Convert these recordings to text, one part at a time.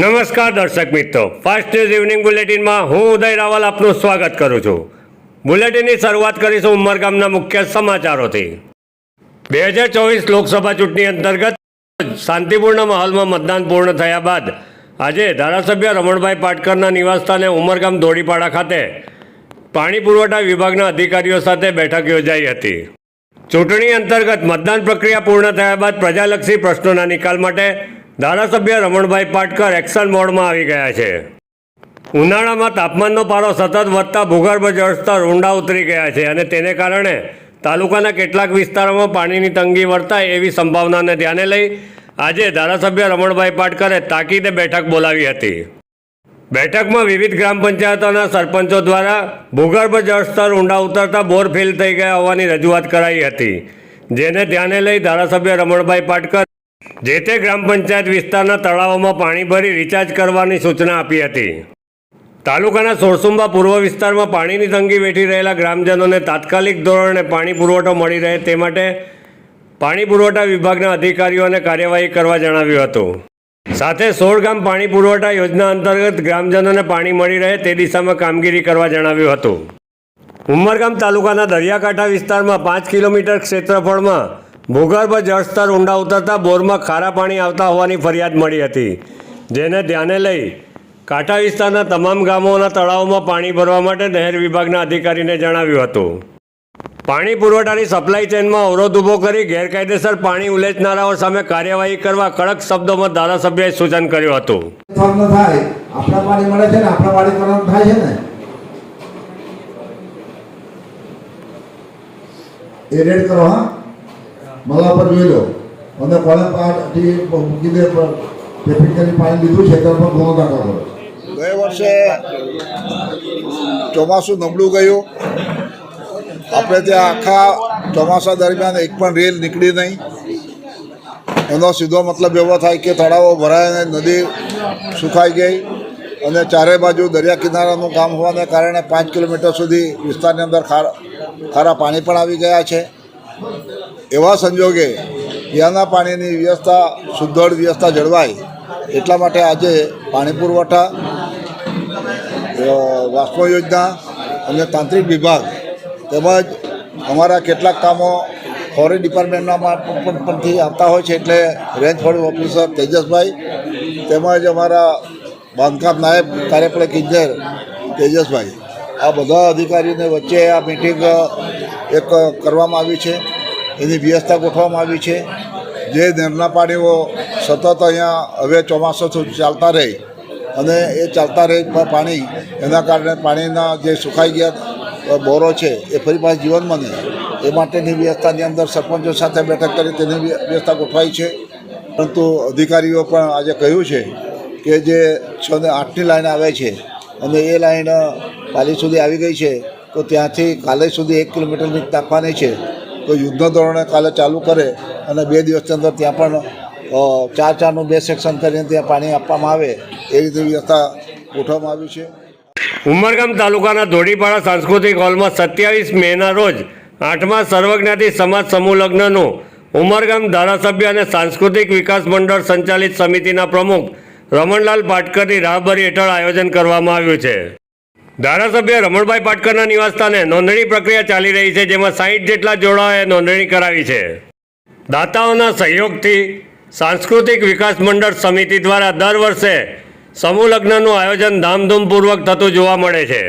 નમસ્કાર દર્શક મિત્રો. ફાસ્ટ ન્યૂઝ ઇવનિંગ બુલેટિનમાં હું ઉદય રાવલ આપનું સ્વાગત કરું છું. બુલેટિનની શરૂઆત કરીશું ઉમરગામના મુખ્ય સમાચારોથી. બે હજાર ચોવીસ લોકસભા ચૂંટણી અંતર્ગત શાંતિપૂર્ણ માહોલમાં મતદાન પૂર્ણ થયા બાદ આજે ધારાસભ્ય રમણભાઈ પાટકરના નિવાસસ્થાને ઉમરગામ ધોળીપાડા ખાતે પાણી પુરવઠા વિભાગના અધિકારીઓ સાથે બેઠક યોજાઈ હતી. ચૂંટણી અંતર્ગત મતદાન પ્રક્રિયા પૂર્ણ થયા બાદ પ્રજાલક્ષી પ્રશ્નોના નિકાલ માટે ધારાસભ્ય રમણભાઈ પાટકર એક્શન મોડમાં આવી ગયા છે. ઉનાળામાં તાપમાનનો પારો સતત વધતા ભૂગર્ભ જળસ્તર ઊંડા ઉતરી ગયા છે અને તેને કારણે તાલુકાના કેટલાક વિસ્તારોમાં પાણીની તંગી વર્તાય એવી સંભાવનાને ધ્યાને લઈ આજે ધારાસભ્ય રમણભાઈ પાટકરે તાકીદે બેઠક બોલાવી હતી. બેઠકમાં વિવિધ ગ્રામ પંચાયતોના સરપંચો દ્વારા ભૂગર્ભ જળસ્તર ઊંડા ઉતરતા બોર ફેલ થઈ ગયા હોવાની રજૂઆત કરાઈ હતી. જેને ધ્યાને લઈ ધારાસભ્ય રમણભાઈ પાટકર જે તે ગ્રામ પંચાયત વિસ્તારના તળાવોમાં પાણી ભરી રિચાર્જ કરવાની સૂચના આપી હતી. તાલુકાના સોરસુંબા પૂર્વ વિસ્તારમાં પાણીની તંગી વેઠી રહેલા ગ્રામજનોને તાત્કાલિક ધોરણે પાણી પુરવઠો મળી રહે તે માટે પાણી પુરવઠા વિભાગના અધિકારીઓને કાર્યવાહી કરવા જણાવ્યું હતું. સાથે સોળ ગામ પાણી પુરવઠા યોજના અંતર્ગત ગ્રામજનોને પાણી મળી રહે તે દિશામાં કામગીરી કરવા જણાવ્યું હતું. ઉમરગામ તાલુકાના દરિયાકાંઠા વિસ્તારમાં પાંચ કિલોમીટર ક્ષેત્રફળમાં ભૂગર્ભ જળસ્તર ઊંડા ઉતરતા બોરમાં ખારા પાણી આવતા હોવાની ફરિયાદ મળી હતી, જેને ધ્યાને લઈ કાંઠા વિસ્તારના તમામ ગામોના તળાવોમાં પાણી ભરવા માટે નહેર વિભાગના અધિકારીને જણાવ્યું હતું. પાણી પુરવઠાની સપ્લાય ચેનમાં અવરોધ ઊભો કરી ગેરકાયદેસર પાણી ઉલેચનારાઓ સામે કાર્યવાહી કરવા કડક શબ્દોમાં ધારાસભ્યએ સૂચન કર્યું હતું. થાય. મળવા પર જોઈ લો. અને કોણે પાર્ટી મૂકીને કરી પાણી લીધું છે ત્યાં પર ગુનો દાખલ ગયા વર્ષે ચોમાસું નબળું ગયું. આપણે ત્યાં આખા ચોમાસા દરમિયાન એક પણ રેલ નીકળી નહીં. એનો સીધો મતલબ એવો થાય કે તળાવો ભરાય નદી સુકાઈ ગઈ અને ચારે બાજુ દરિયા કિનારાનું કામ હોવાને કારણે પાંચ કિલોમીટર સુધી વિસ્તારની અંદર ખારા ખારા પાણી પણ આવી ગયા છે. એવા સંજોગે પીવાના પાણીની વ્યવસ્થા સુદ્ધળ વ્યવસ્થા જળવાય એટલા માટે આજે પાણી પુરવઠા અ, વાસ્મો યોજના અને તાંત્રિક વિભાગ તેમજ અમારા કેટલાક કામો ફોરેન ડિપાર્ટમેન્ટના પણથી આવતા હોય છે એટલે રેન્જ ફોર્ડ ઓફિસર તેજસભાઈ તેમજ અમારા બાંધકામ નાયબ કાર્યપાલક ઇજનેર તેજસભાઈ. આ બધા અધિકારીઓને વચ્ચે આ મિટિંગ એક કરવામાં આવી છે. એની વ્યવસ્થા ગોઠવવામાં આવી છે. જે નહેરના પાણીઓ સતત અહીંયા હવે ચોમાસા સુધી ચાલતા રહે. અને એ ચાલતા રહે પાણી, એના કારણે પાણીના જે સુકાઈ ગયા બોરો છે, એ ફરી પાછું જીવન બને. એ માટેની વ્યવસ્થાની અંદર સરપંચો સાથે બેઠક કરી તેની વ્યવસ્થા ગોઠવાઈ છે. પરંતુ અધિકારીઓ પણ આજે કહ્યું છે કે જે છ ને આઠની લાઈન આવે છે અને એ લાઈન પાલી સુધી આવી ગઈ છે તો ત્યાંથી કાલે સુધી એક કિલોમીટરની નાખવાની છે. તો યુદ્ધ ધોરણે કાલે ચાલુ કરે અને બે દિવસની અંદર ત્યાં પણ ચાર ચારનું બે સેક્શન કરીને ત્યાં પાણી આપવામાં આવે, એ રીતે વ્યવસ્થા ગોઠવવામાં આવી છે. ઉમરગામ તાલુકાના ધોળીપાડા સાંસ્કૃતિક હોલમાં સત્યાવીસ મેના રોજ આઠમા સર્વજ્ઞાતિ સમાજ સમૂહ લગ્નનું ઉમરગામ ધારાસભ્ય અને સાંસ્કૃતિક વિકાસ મંડળ સંચાલિત સમિતિના પ્રમુખ રમણલાલ પાટકરની રાહબરી હેઠળ આયોજન કરવામાં આવ્યું છે. ધારાસભ્ય રમણભાઈ પાટકરના નિવાસસ્થાને નોંધણી પ્રક્રિયા ચાલી રહી છે, જેમાં સાહીઠ જેટલા જોડાઓએ નોંધણી કરાવી છે. દાતાઓના સહયોગથી સાંસ્કૃતિક વિકાસ મંડળ સમિતિ દ્વારા દર વર્ષે સમૂહ લગ્નનું આયોજન ધામધૂમપૂર્વક થતું જોવા મળે છે.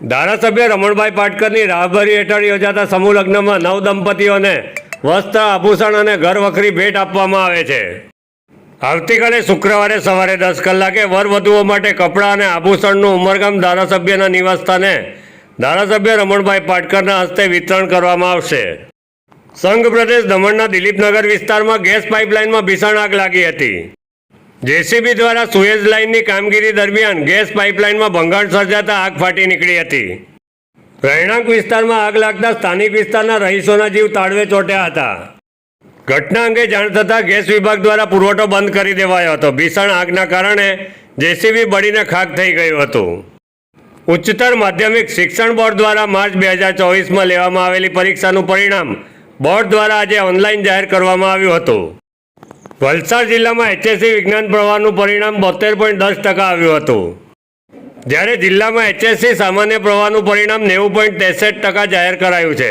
ધારાસભ્ય રમણભાઈ પાટકરની રાહબરી હેઠળ યોજાતા સમૂહ લગ્નમાં નવ દંપતીઓને વસ્ત્ર, આભૂષણ અને ઘર વખરી ભેટ આપવામાં આવે છે. આવતીકાલે શુક્રવારે સવારે દસ કલાકે વરવધુઓ માટે કપડાં અને આભૂષણનું ઉમરગામ ધારાસભ્યના નિવાસસ્થાને ધારાસભ્ય રમણભાઈ પાટકરના હસ્તે વિતરણ કરવામાં આવશે. સંઘ પ્રદેશ દમણના દિલીપનગર વિસ્તારમાં ગેસ પાઇપલાઇનમાં ભીષણ આગ લાગી હતી. જેસીબી દ્વારા સુએઝ લાઇનની કામગીરી દરમિયાન ગેસ પાઇપલાઇનમાં ભંગાણ સર્જાતા આગ ફાટી નીકળી હતી. રહેણાંક વિસ્તારમાં આગ લાગતા સ્થાનિક વિસ્તારના રહીશોના જીવ તાળવે ચોટ્યા હતા. ઘટના અંગે જાણ થતાં ગેસ વિભાગ દ્વારા પુરવઠો બંધ કરી દેવાયો હતો. ભીષણ આગના કારણે જેસીબી બળીને ખાક થઈ ગયું હતું. ઉચ્ચતર માધ્યમિક શિક્ષણ બોર્ડ દ્વારા માર્ચ બે હજાર ચોવીસમાં લેવામાં આવેલી પરીક્ષાનું પરિણામ બોર્ડ દ્વારા આજે ઓનલાઈન જાહેર કરવામાં આવ્યું હતું. વલસાડ જિલ્લામાં એચએસસી વિજ્ઞાન પ્રવાહનું પરિણામ બોતેર પોઈન્ટ દસ ટકા આવ્યું હતું. જ્યારે જિલ્લામાં એચએસસી સામાન્ય પ્રવાહનું પરિણામ નેવું પોઈન્ટ ત્રેસઠ ટકા જાહેર કરાયું છે.